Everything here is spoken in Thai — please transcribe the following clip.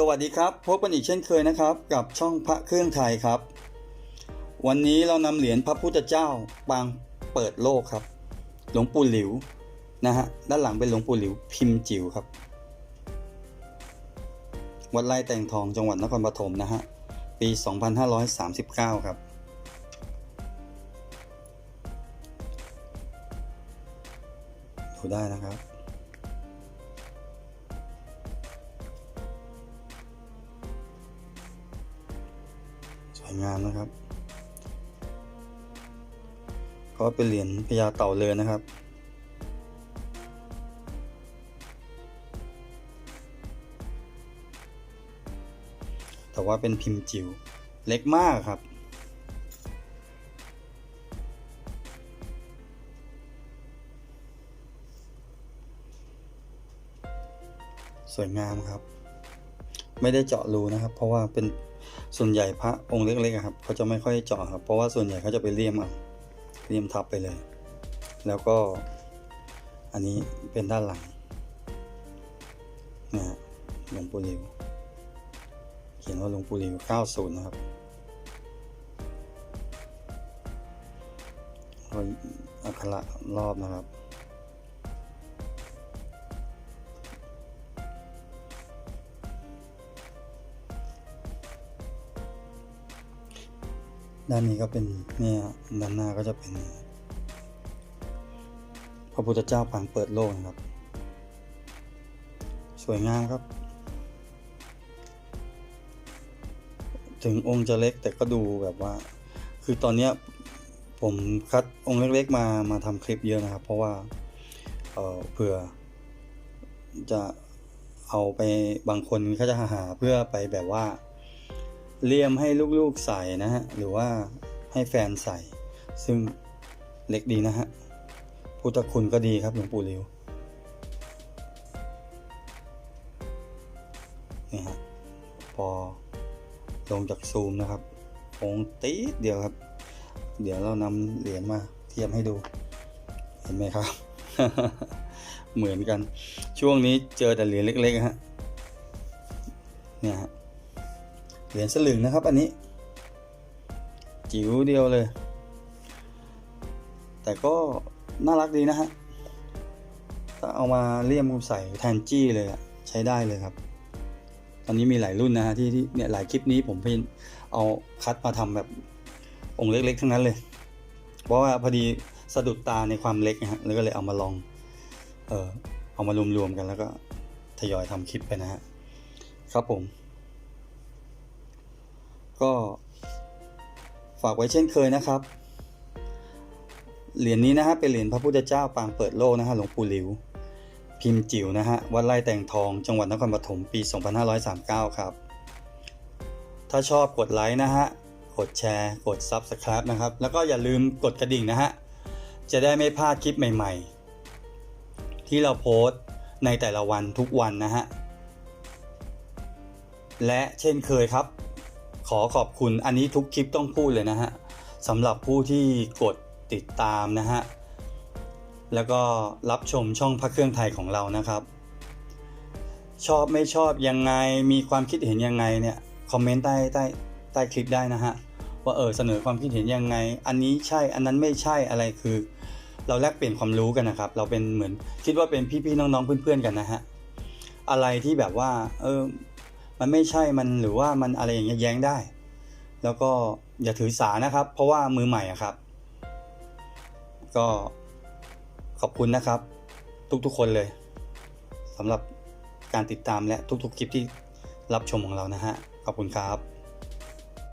สวัสดีครับ พบกันอีกเช่นเคยนะครับ กับช่องพระเครื่องไทยครับ วันนี้เรานำเหรียญพระพุทธเจ้าปางเปิดโลกครับ หลวงปู่หลิวนะฮะด้านหลังเป็นหลวงปู่หลิวพิมพ์จิ๋วครับ วัดไร่แต่งทองจังหวัดนครปฐมนะฮะปี 2539 ครับดูได้นะครับ วยงามนะครับ ก็เป็นเหรียญพญาเต่าเรือนนะครับ แต่ว่าเป็นพิมพ์จิ๋วเล็กมากครับสวยงามครับ ไม่ได้เจาะรูนะครับ เพราะว่าเป็น ส่วนใหญ่พระองค์เล็กๆครับเขาจะไม่ค่อยเจาะครับ เพราะว่าส่วนใหญ่เขาจะไปเลี่ยมเอาเลี่ยมทับไปเลย แล้วก็อันนี้เป็นด้านหลังนะฮะหลวงปู่หลิวเขียนว่าหลวงปู่หลิว90 นะครับอักขระรอบนะครับ ด้านนี้ก็เป็นเนี่ยด้านหน้าก็จะเป็น พระพุทธเจ้าปางเปิดโลกนะครับ สวยงามครับ ถึงองค์จะเล็กแต่ก็ดูแบบว่า คือตอนเนี้ยผมคัดองค์เล็กๆมามาทำคลิปเยอะนะครับ เพราะว่าเออเผื่อจะเอาไปบางคนเขาจะหาเพื่อไปแบบว่า เลี่ยมให้ลูกๆใส่นะฮะ หรือว่าให้แฟนใส่ ซึ่งเล็กดีนะฮะ พุทธคุณก็ดีครับหลวงปู่หลิวนี่ฮะ พอลงจากซูมนะครับองตีเดียวครับ เดี๋ยวเรานำเหรียญมาเทียบให้ดู เห็นไหมครับ เหมือนกัน ช่วงนี้เจอแต่เหรียญเล็กๆฮะ เนี่ยฮะ เหรียญสลึงนะครับอันนี้ จิ๋วเดียวเลย แต่ก็น่ารักดีนะฮะถ้าเอามาเลี่ยมใส่แทนจี้เลยอะใช้ได้เลยครับ ตอนนี้มีหลายรุ่นนะฮะที่ที่เนี่ยหลายคลิปนี้ผมพยเอาคัดมาทำแบบองค์เล็กๆทั้งนั้นเลย เพราะว่าพอดีสะดุดตาในความเล็กนะฮะแล้วก็เลยเอามาลอง เออเอามารวมๆกันแล้วก็ทยอยทำคลิปไปนะฮะครับผม ก็ฝากไว้เช่นเคยนะครับ เหรียญนี้นะฮะเป็นเหรียญพระพุทธเจ้าปางเปิดโลกนะฮะหลวงปู่หลิว พิมพ์จิ๋วนะฮะวัดไร่แต่งทองจังหวัดนครปฐมปี 2539 ครับ ถ้าชอบกดไลค์นะฮะกดแชร์กด Subscribe นะครับ แล้วก็อย่าลืมกดกระดิ่งนะฮะ จะได้ไม่พลาดคลิปใหม่ ๆ ที่เราโพสต์ในแต่ละวันทุกวันนะฮะ และเช่นเคยครับ ขอขอบคุณอันนี้ทุกคลิปต้องพูดเลยนะฮะสำหรับผู้ที่กดติดตามนะฮะ แล้วก็รับชมช่องพระเครื่องไทยของเรานะครับ ชอบไม่ชอบยังไงมีความคิดเห็นยังไงเนี่ยคอมเมนต์ใต้ใต้ใต้คลิปได้นะฮะว่าเออเสนอความคิดเห็นยังไง อันนี้ใช่อันนั้นไม่ใช่อะไรคือ เราแลกเปลี่ยนความรู้กันนะครับ เราเป็นเหมือนคิดว่าเป็นพี่ๆน้องๆเพื่อนๆกันนะฮะอะไรที่แบบว่าเออ มันไม่ใช่มันหรือว่ามันอะไรอย่างเงี้ยแย้งได้ แล้วก็อย่าถือสานะครับ เพราะว่ามือใหม่อะครับ ก็ขอบคุณนะครับ ทุกๆคนเลยสำหรับการติดตามและทุกๆคลิปที่รับชมของเรานะฮะขอบคุณครับ